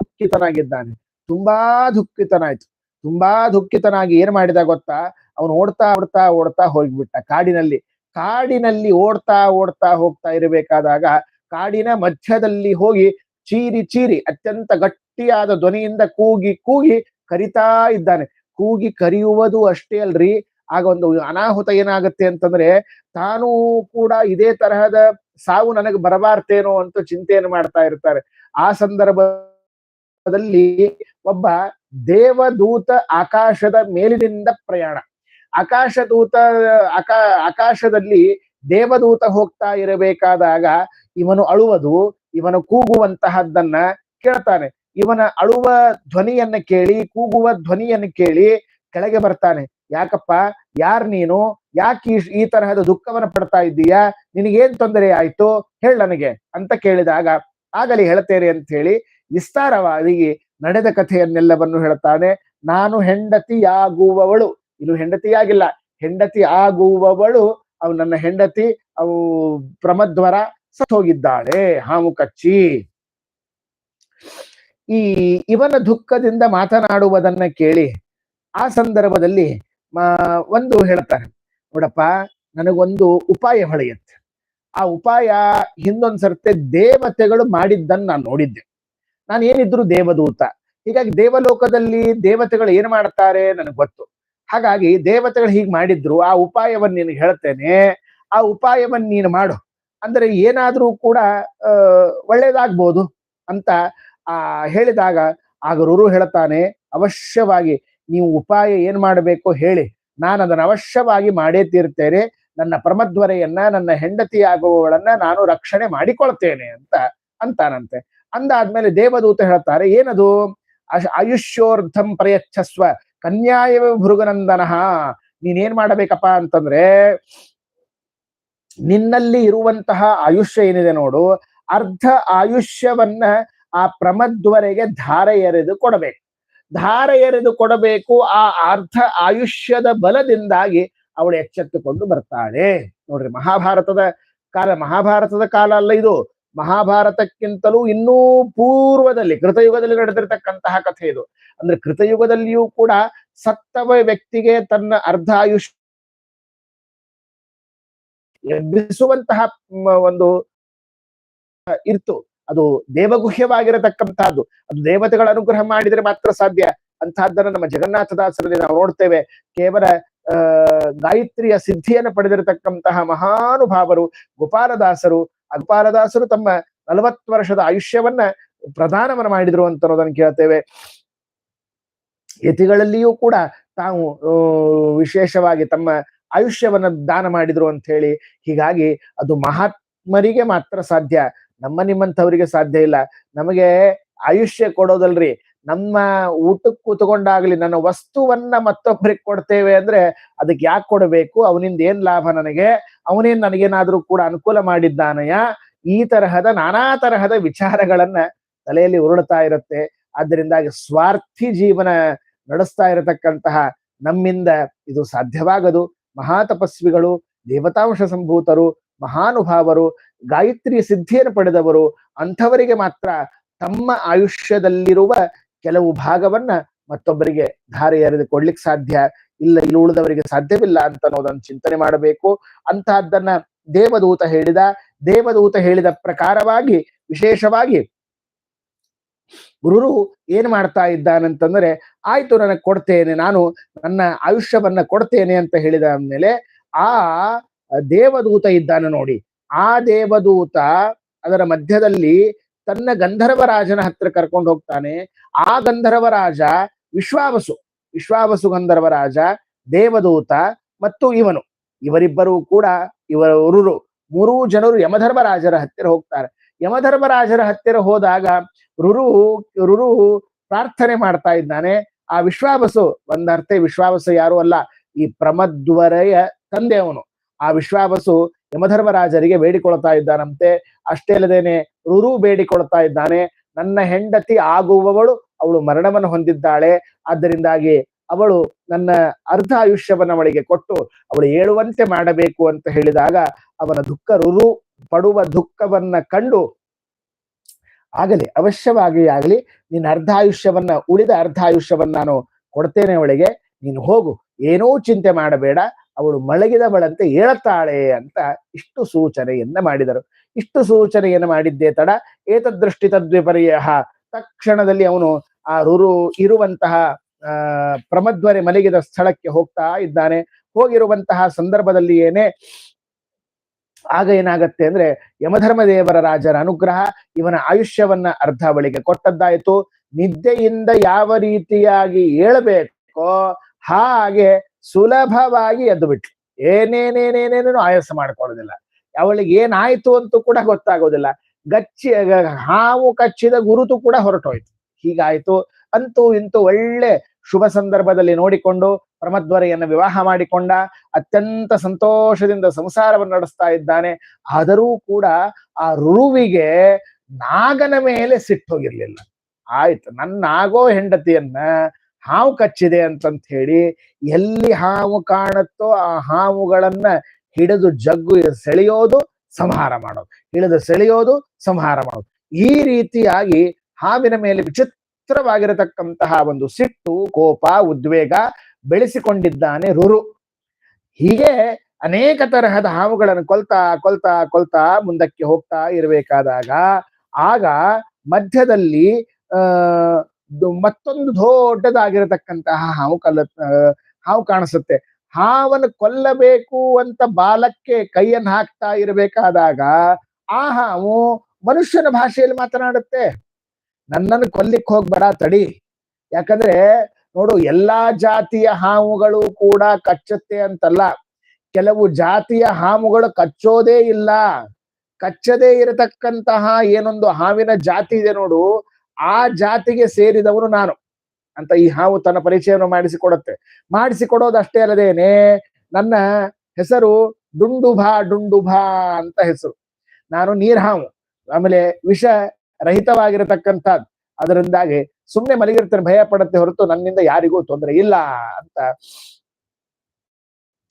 ದುಃಖಿತನಾಗಿದ್ದಾನೆ. ತುಂಬಾ ದುಃಖಿತನಾಯ್ತು. ತುಂಬಾ ದುಃಖಿತನಾಗಿ ಏನ್ ಮಾಡಿದ ಗೊತ್ತಾ? ಅವನು ಓಡ್ತಾ ಓಡ್ತಾ ಓಡ್ತಾ ಹೋಗ್ಬಿಟ್ಟ. ಕಾಡಿನಲ್ಲಿ ಕಾಡಿನಲ್ಲಿ ಓಡ್ತಾ ಓಡ್ತಾ ಹೋಗ್ತಾ ಇರಬೇಕಾದಾಗ ಕಾಡಿನ ಮಧ್ಯದಲ್ಲಿ ಹೋಗಿ ಚೀರಿ ಚೀರಿ ಅತ್ಯಂತ ಗಟ್ಟಿಯಾದ ಧ್ವನಿಯಿಂದ ಕೂಗಿ ಕೂಗಿ ಕರಿತಾ ಇದ್ದಾನೆ. ಕೂಗಿ ಕರೆಯುವುದು ಅಷ್ಟೇ ಅಲ್ರಿ. ಆಗ ಒಂದು ಅನಾಹುತ ಏನಾಗುತ್ತೆ ಅಂತಂದ್ರೆ ತಾನು ಕೂಡ ಇದೇ ತರಹದ ಸಾವು ನನಗೆ ಬರಬಾರ್ತೇನೋ ಅಂತ ಚಿಂತೆಯನ್ನು ಮಾಡ್ತಾ ಇರ್ತಾರೆ. ಆ ಸಂದರ್ಭದಲ್ಲಿ ಒಬ್ಬ ದೇವದೂತ ಆಕಾಶದ ಮೇಲಿನಿಂದ ಪ್ರಯಾಣ. ಆಕಾಶದೂತ, ಆಕಾ, ಆಕಾಶದಲ್ಲಿ ದೇವದೂತ ಹೋಗ್ತಾ ಇರಬೇಕಾದಾಗ ಇವನು ಅಳುವುದು, ಇವನು ಕೂಗುವಂತಹದ್ದನ್ನ ಕೇಳ್ತಾನೆ. ಇವನ ಅಳುವ ಧ್ವನಿಯನ್ನ ಕೇಳಿ, ಕೂಗುವ ಧ್ವನಿಯನ್ನು ಕೇಳಿ ಕೆಳಗೆ ಬರ್ತಾನೆ. ಯಾಕಪ್ಪ? ಯಾರ್ ನೀನು? ಯಾಕೆ ಈ- ತರಹದ ದುಃಖವನ್ನ ಪಡ್ತಾ ಇದ್ದೀಯಾ? ನಿನಗೇನ್ ತೊಂದರೆ ಆಯ್ತು? ಹೇಳ ನನಗೆ ಅಂತ ಕೇಳಿದಾಗ, ಆಗಲಿ ಹೇಳ್ತೇನೆ ಅಂತ ಹೇಳಿ ವಿಸ್ತಾರವಾಗಿ ನಡೆದ ಕಥೆಯನ್ನೆಲ್ಲವನ್ನು ಹೇಳ್ತಾನೆ ನಾನು ಹೆಂಡತಿಯಾಗುವವಳು. ಇನ್ನು ಹೆಂಡತಿಯಾಗಿಲ್ಲ. ಹೆಂಡತಿ ಆಗುವವಳು ಅವು ನನ್ನ ಹೆಂಡತಿ, ಅವು ಪ್ರಮದ್ವರ ಸತ್ತೋಗಿದ್ದಾಳೆ. ಹಾವು ಕಚ್ಚಿ ಈ ಇವನ ದುಃಖದಿಂದ ಮಾತನಾಡುವುದನ್ನ ಕೇಳಿ ಆ ಸಂದರ್ಭದಲ್ಲಿ ಒಂದು ಹೇಳ್ತಾರೆ ನೋಡಪ್ಪ, ನನಗೊಂದು ಉಪಾಯ ಹೊಳೆಯುತ್ತೆ. ಆ ಉಪಾಯ ಹಿಂದೊಂದ್ ಸರ್ತೆ ದೇವತೆಗಳು ಮಾಡಿದ್ದನ್ನ ನಾನು ನೋಡಿದ್ದೆ. ನಾನು ಏನಿದ್ರು ದೇವದೂತ. ಹೀಗಾಗಿ ದೇವಲೋಕದಲ್ಲಿ ದೇವತೆಗಳು ಏನ್ ಮಾಡ್ತಾರೆ ನನಗೆ ಗೊತ್ತು. ಹಾಗಾಗಿ ದೇವತೆಗಳು ಹೀಗ್ ಮಾಡಿದ್ರು, ಆ ಉಪಾಯವನ್ನ ನಿನಗೆ ಹೇಳ್ತೇನೆ, ಆ ಉಪಾಯವನ್ನ ನೀನು ಮಾಡು. ಅಂದ್ರೆ ಏನಾದ್ರೂ ಕೂಡ ಒಳ್ಳೇದಾಗ್ಬೋದು ಅಂತ, ಆ, ಹೇಳಿದಾಗ ಆಗ ರುರು ಹೇಳ್ತಾನೆ ಅವಶ್ಯವಾಗಿ ನೀವು ಉಪಾಯ ಏನ್ ಮಾಡಬೇಕು ಹೇಳಿ. ನಾನು ಅದನ್ನು ಅವಶ್ಯವಾಗಿ ಮಾಡೇ ತೀರ್ತೇನೆ, ನನ್ನ ಪ್ರಮದ್ವರೆಯನ್ನ ನನ್ನ ಹೆಂಡತಿಯಾಗುವವಳನ್ನ ನಾನು ರಕ್ಷಣೆ ಮಾಡಿಕೊಳ್ತೇನೆ ಅಂತ, ಅಂತಾನಂತೆ. ಅಂದಾದ್ಮೇಲೆ ದೇವದೂತ ಹೇಳ್ತಾರೆ ಏನದು? ಆಯುಷ್ಯೋರ್ಧಂ ಪ್ರಯಚ್ಛಸ್ವ, ಕನ್ಯಾಯವ ಭೃಗನಂದನ ನೀನೇನ್ ಮಾಡಬೇಕಪ್ಪ ಅಂತಂದ್ರೆ, ನಿನ್ನಲ್ಲಿ ಇರುವಂತಹ ಆಯುಷ್ಯ ಏನಿದೆ ನೋಡು, ಅರ್ಧ ಆಯುಷ್ಯವನ್ನ ಆ ಪ್ರಮದ್ವರೆಗೆ ಧಾರೆ ಎರೆದು ಕೊಡಬೇಕು. ಧಾರೆ ಎರೆದು ಕೊಡಬೇಕು ಆ ಅರ್ಧ ಆಯುಷ್ಯದ ಬಲದಿಂದಾಗಿ ಅವಳು ಎಚ್ಚೆತ್ತುಕೊಂಡು ಬರ್ತಾಳೆ. ನೋಡ್ರಿ ಮಹಾಭಾರತದ ಕಾಲ ಮಹಾಭಾರತದ ಕಾಲ ಅಲ್ಲ ಇದು. ಮಹಾಭಾರತಕ್ಕಿಂತಲೂ ಇನ್ನೂ ಪೂರ್ವದಲ್ಲಿ, ಕೃತಯುಗದಲ್ಲಿ ನಡೆದಿರ್ತಕ್ಕಂತಹ ಕಥೆ ಇದು. ಅಂದ್ರೆ ಕೃತಯುಗದಲ್ಲಿಯೂ ಕೂಡ ಸತ್ತವ ವ್ಯಕ್ತಿಗೆ ತನ್ನ ಅರ್ಧ ಆಯುಷ್ ಒಂದು ಇರ್ತು. ಅದು ದೇವಗುಹ್ಯವಾಗಿರತಕ್ಕಂತಹದ್ದು ಅದು ದೇವತೆಗಳ ಅನುಗ್ರಹ ಮಾಡಿದ್ರೆ ಮಾತ್ರ ಸಾಧ್ಯ. ಅಂತಹದ್ದನ್ನು ನಮ್ಮ ಜಗನ್ನಾಥದಾಸರಲ್ಲಿ ನಾವು ನೋಡ್ತೇವೆ. ಕೇವಲ ಗಾಯತ್ರಿಯ ಸಿದ್ಧಿಯನ್ನು ಪಡೆದಿರತಕ್ಕಂತಹ ಮಹಾನುಭಾವರು, ಗೋಪಾಲದಾಸರು ಆ ತಮ್ಮ ನಲವತ್ತು ವರ್ಷದ ಆಯುಷ್ಯವನ್ನ ಪ್ರದಾನವನ್ನ ಮಾಡಿದ್ರು ಅಂತ ಅನ್ನೋದನ್ನು ಕೇಳ್ತೇವೆ. ಯತಿಗಳಲ್ಲಿಯೂ ಕೂಡ ತಾವು ವಿಶೇಷವಾಗಿ ತಮ್ಮ ಆಯುಷ್ಯವನ್ನ ದಾನ ಮಾಡಿದ್ರು ಅಂತ ಹೇಳಿ ಹೀಗಾಗಿ ಅದು ಮಹಾತ್ಮರಿಗೆ ಮಾತ್ರ ಸಾಧ್ಯ. ನಮ್ಮ ನಿಮ್ಮಂಥವರಿಗೆ ಸಾಧ್ಯ ಇಲ್ಲ. ನಮಗೆ ಆಯುಷ್ಯ ಕೊಡೋದಲ್ರಿ. ನಮ್ಮ ಊಟಕ್ಕೆ ಕೂತ್ಕೊಂಡಾಗ್ಲಿ ನನ್ನ ವಸ್ತುವನ್ನ ಮತ್ತೊಬ್ಬರಿಗೆ ಕೊಡ್ತೇವೆ ಅಂದ್ರೆ ಅದಕ್ಕೆ ಯಾಕೆ ಕೊಡಬೇಕು? ಅವನಿಂದ ಏನ್ ಲಾಭ ನನಗೆ? ಅವನೇನ್ ನನಗೇನಾದ್ರೂ ಕೂಡ ಅನುಕೂಲ ಮಾಡಿದ್ದಾನಯ ಈ ತರಹದ ನಾನಾ ತರಹದ ವಿಚಾರಗಳನ್ನ ತಲೆಯಲ್ಲಿ ಉರುಳ್ತಾ ಇರುತ್ತೆ. ಆದ್ದರಿಂದಾಗಿ ಸ್ವಾರ್ಥಿ ಜೀವನ ನಡೆಸ್ತಾ ಇರತಕ್ಕಂತಹ ನಮ್ಮಿಂದ ಇದು ಸಾಧ್ಯವಾಗದು. ಮಹಾತಪಸ್ವಿಗಳು ದೇವತಾಂಶ ಸಂಭೂತರು, ಮಹಾನುಭಾವರು, ಗಾಯತ್ರಿ ಸಿದ್ಧಿಯನ್ನು ಪಡೆದವರು, ಅಂಥವರಿಗೆ ಮಾತ್ರ ತಮ್ಮ ಆಯುಷ್ಯದಲ್ಲಿರುವ ಕೆಲವು ಭಾಗವನ್ನ ಮತ್ತೊಬ್ಬರಿಗೆ ಧಾರೆ ಎರೆದು ಕೊಡ್ಲಿಕ್ಕೆ ಸಾಧ್ಯ. ಇಲ್ಲ, ಇಲ್ಲಿ ಉಳಿದವರಿಗೆ ಸಾಧ್ಯವಿಲ್ಲ ಅಂತ ಅನ್ನೋದನ್ನು ಚಿಂತನೆ ಮಾಡಬೇಕು. ಅಂತಹದ್ದನ್ನ ದೇವದೂತ ಹೇಳಿದ ದೇವದೂತ ಹೇಳಿದ ಪ್ರಕಾರವಾಗಿ, ವಿಶೇಷವಾಗಿ ಗುರು ಏನ್ ಮಾಡ್ತಾ ಇದ್ದಾನಂತಂದ್ರೆ, ಆಯ್ತು ನನಗೆ ಕೊಡ್ತೇನೆ, ನಾನು ನನ್ನ ಆಯುಷ್ಯವನ್ನ ಕೊಡ್ತೇನೆ ಅಂತ ಹೇಳಿದ ಮೇಲೆ, ಆ ದೇವದೂತ ಇದ್ದಾನೆ ನೋಡಿ. ಆ ದೇವದೂತ ಅದರ ಮಧ್ಯದಲ್ಲಿ ತನ್ನ ಗಂಧರ್ವ ರಾಜನ ಹತ್ರ ಕರ್ಕೊಂಡು ಹೋಗ್ತಾನೆ. ಆ ಗಂಧರ್ವ ರಾಜ ವಿಶ್ವಾವಸು. ವಿಶ್ವಾವಸು ಗಂಧರ್ವ ರಾಜ ದೇವದೂತ ಮತ್ತು ಇವನು. ಇವರಿಬ್ಬರು ಕೂಡ ಇವರೂರು ಮೂರೂ ಜನರು ಯಮಧರ್ಮರಾಜರ ಹತ್ತಿರ ಹೋಗ್ತಾರೆ. ಯಮಧರ್ಮರಾಜರ ಹತ್ತಿರ ಹೋದಾಗ ರುರು ರುರು ಪ್ರಾರ್ಥನೆ ಮಾಡ್ತಾ ಇದ್ದಾನೆ. ಆ ವಿಶ್ವಾವಸು ಒಂದರ್ಥ ವಿಶ್ವಾವಸು ಯಾರು ಅಲ್ಲ, ಈ ಪ್ರಮದ್ವರೆಯ ತಂದೆ ಅವನು. ಆ ವಿಶ್ವಾವಸು ಯಮಧರ್ಮರಾಜರಿಗೆ ಬೇಡಿಕೊಳ್ತಾ ಇದ್ದಾನಂತೆ. ಅಷ್ಟೇ ಅಲ್ಲದೇನೆ ರುರು ಬೇಡಿಕೊಳ್ತಾ ಇದ್ದಾನೆ. ನನ್ನ ಹೆಂಡತಿ ಆಗುವವಳು ಅವಳು ಮರಣವನ್ನು ಹೊಂದಿದ್ದಾಳೆ. ಆದ್ದರಿಂದಾಗಿ ಅವಳು ನನ್ನ ಅರ್ಧ ಆಯುಷ್ಯವನ್ನು ಅವಳಿಗೆ ಕೊಟ್ಟು ಅವಳು ಹೇಳುವಂತೆ ಮಾಡಬೇಕು ಅಂತ ಹೇಳಿದಾಗ ಅವನ ದುಃಖ ರುರು ಪಡುವ ದುಃಖವನ್ನ ಕಂಡು ಆಗಲಿ, ಅವಶ್ಯವಾಗಿ ಆಗಲಿ, ನಿನ್ನ ಅರ್ಧ ಆಯುಷ್ಯವನ್ನ, ಉಳಿದ ಅರ್ಧ ಆಯುಷ್ಯವನ್ನ ನಾನು ಕೊಡ್ತೇನೆ ಅವಳಿಗೆ. ನೀನು ಹೋಗು, ಏನೂ ಚಿಂತೆ ಮಾಡಬೇಡ. ಅವಳು ಮಲಗಿದವಳಂತೆ ಹೇಳುತ್ತಾಳೆ ಅಂತ ಇಷ್ಟು ಸೂಚನೆಯನ್ನ ಮಾಡಿದರು. ಇಷ್ಟು ಸೂಚನೆಯನ್ನು ಮಾಡಿದ್ದೇ ತಡ ಏತದೃಷ್ಟಿ ತದ್ವಿಪರ್ಯ ತಕ್ಷಣದಲ್ಲಿ ಅವನು ಆ ರುರು ಇರುವಂತಹ, ಆ ಪ್ರಮದ್ವರೆ ಮಲಗಿದ ಸ್ಥಳಕ್ಕೆ ಹೋಗ್ತಾ ಇದ್ದಾನೆ. ಹೋಗಿರುವಂತಹ ಸಂದರ್ಭದಲ್ಲಿ ಏನೇ ಆಗ ಏನಾಗತ್ತೆ ಅಂದ್ರೆ ಯಮಧರ್ಮ ದೇವರ ರಾಜರ ಅನುಗ್ರಹ ಇವನ ಆಯುಷ್ಯವನ್ನ ಅರ್ಧ ಬಳಿಗೆ ಕೊಟ್ಟದ್ದಾಯಿತು. ನಿದ್ದೆಯಿಂದ ಯಾವ ರೀತಿಯಾಗಿ ಏಳಬೇಕೋ ಹಾಗೆ ಸುಲಭವಾಗಿ ಎದ್ದು ಬಿಟ್ಲು. ಏನೇನೇನೇನೇನೇನು ಆಯಾಸ ಮಾಡ್ಕೊಳ್ಳೋದಿಲ್ಲ. ಅವಳಿಗೆ ಏನಾಯ್ತು ಅಂತೂ ಕೂಡ ಗೊತ್ತಾಗೋದಿಲ್ಲ. ಗಚ್ಚಿ ಹಾವು ಕಚ್ಚಿದ ಗುರುತು ಕೂಡ ಹೊರಟೋಯ್ತು. ಹೀಗಾಯ್ತು. ಅಂತೂ ಇಂತೂ ಒಳ್ಳೆ ಶುಭ ಸಂದರ್ಭದಲ್ಲಿ ನೋಡಿಕೊಂಡು ಪ್ರಮದ್ವರೆಯನ್ನ ವಿವಾಹ ಮಾಡಿಕೊಂಡ ಅತ್ಯಂತ ಸಂತೋಷದಿಂದ ಸಂಸಾರವನ್ನು ನಡೆಸ್ತಾ ಇದ್ದಾನೆ. ಆದರೂ ಕೂಡ ಆ ರುರುವಿಗೆ ನಾಗನ ಮೇಲೆ ಸಿಟ್ಟೋಗಿರ್ಲಿಲ್ಲ ಆಯ್ತು ನನ್ನ ಆಗೋ ಹೆಂಡತಿಯನ್ನ ಹಾವು ಕಚ್ಚಿದೆ ಅಂತಂತ ಹೇಳಿ ಎಲ್ಲಿ ಹಾವು ಕಾಣುತ್ತೋ ಆ ಹಾವುಗಳನ್ನ ಹಿಡಿದು ಜಗ್ಗು ಸೆಳೆಯೋದು ಸಂಹಾರ ಮಾಡೋದು. ಹಿಡಿದು ಸೆಳೆಯೋದು ಸಂಹಾರ ಮಾಡೋದು. ಈ ರೀತಿಯಾಗಿ ಹಾವಿನ ಮೇಲೆ ವಿಚಿತ್ರವಾಗಿರತಕ್ಕಂತಹ ಒಂದು ಸಿಟ್ಟು, ಕೋಪ, ಉದ್ವೇಗ ಬೆಳೆಸಿಕೊಂಡಿದ್ದಾನೆ ರುರು. ಹೀಗೆ ಅನೇಕ ತರಹದ ಹಾವುಗಳನ್ನು ಕೊಲ್ತಾ ಕೊಲ್ತಾ ಕೊಲ್ತಾ ಮುಂದಕ್ಕೆ ಹೋಗ್ತಾ ಇರಬೇಕಾದಾಗ ಆಗ ಮಧ್ಯದಲ್ಲಿ, ಆ ಮತ್ತೊಂದು ದೊಡ್ಡದಾಗಿರತಕ್ಕಂತಹ ಹಾವು ಕಲ್ಲ ಹಾವು ಕಾಣಿಸುತ್ತೆ. ಹಾವನ್ನು ಕೊಲ್ಲಬೇಕು ಅಂತ ಬಾಲಕ್ಕೆ ಕೈಯನ್ನು ಹಾಕ್ತಾ ಇರಬೇಕಾದಾಗ ಆ ಹಾವು ಮನುಷ್ಯನ ಭಾಷೆಯಲ್ಲಿ ಮಾತನಾಡುತ್ತೆ. ನನ್ನನ್ನು ಕೊಲ್ಲಿಕ್ ಹೋಗ್ಬೇಡ, ತಡಿ. ಯಾಕಂದ್ರೆ ನೋಡು, ಎಲ್ಲಾ ಜಾತಿಯ ಹಾವುಗಳು ಕೂಡ ಕಚ್ಚುತ್ತೆ ಅಂತಲ್ಲ. ಕೆಲವು ಜಾತಿಯ ಹಾವುಗಳು ಕಚ್ಚೋದೇ ಇಲ್ಲ. ಕಚ್ಚದೇ ಇರತಕ್ಕಂತಹ ಏನೊಂದು ಹಾವಿನ ಜಾತಿ ಇದೆ ನೋಡು, ಆ ಜಾತಿಗೆ ಸೇರಿದವನು ನಾನು ಅಂತ ಈ ಹಾವು ತನ್ನ ಪರಿಚಯವನ್ನು ಮಾಡಿಸಿಕೊಡುತ್ತೆ. ಮಾಡಿಸಿಕೊಡೋದಷ್ಟೇ ಅಲ್ಲದೇನೆ, ನನ್ನ ಹೆಸರು ಡುಂಡುಭಾ ಡುಂಡುಭಾ ಅಂತ ಹೆಸರು. ನಾನು ನೀರ್ ಹಾವು ಆಮೇಲೆ ವಿಷ ರಹಿತವಾಗಿರತಕ್ಕಂಥದ್ದು ಅದರಿಂದಾಗಿ ಸುಮ್ಮನೆ ಮಲಗಿರ್ತಾರೆ ಭಯ ಪಡತ್ತೆ ಹೊರತು ನನ್ನಿಂದ ಯಾರಿಗೂ ತೊಂದರೆ ಇಲ್ಲ ಅಂತ.